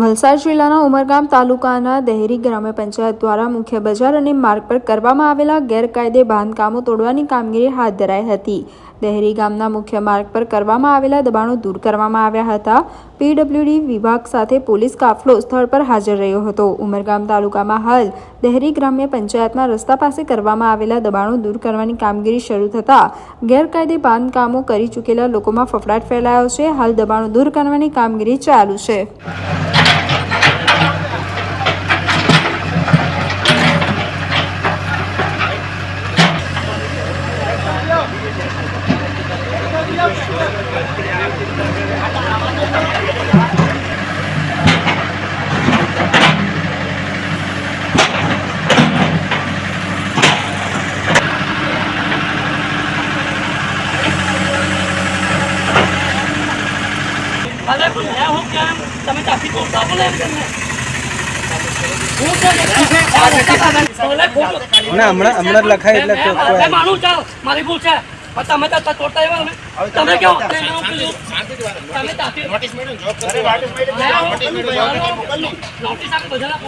વલસાડ જિલ્લાના ઉમરગામ તાલુકાના દહેરી ગ્રામ્ય પંચાયત દ્વારા મુખ્ય બજાર અને માર્ગ પર કરવામાં આવેલા ગેરકાયદે બાંધકામો તોડવાની કામગીરી હાથ ધરાઈ હતી. દહેરી ગામના મુખ્ય માર્ગ પર કરવામાં આવેલા દબાણો દૂર કરવામાં આવ્યા હતા. પીડબ્લ્યુડી વિભાગ સાથે પોલીસ કાફલો સ્થળ પર હાજર રહ્યો હતો. ઉમરગામ તાલુકામાં હાલ દહેરી ગ્રામ્ય પંચાયતમાં રસ્તા પાસે કરવામાં આવેલા દબાણો દૂર કરવાની કામગીરી શરૂ થતાં ગેરકાયદે બાંધકામો કરી ચૂકેલા લોકોમાં ફફડાટ ફેલાયો છે. હાલ દબાણો દૂર કરવાની કામગીરી ચાલુ છે. અરે હું કેમ? તમે બોલે એમ. હમણાં હમણાં લખાય એટલે મેં- માનું ચાલ મારી ભૂલ છે. તમે તો તોડતા એવા. તમે કેવો તમે એવું કીધું. તમે ચાપી- મેં હું કીધું, નોટિસ આપી બધાના.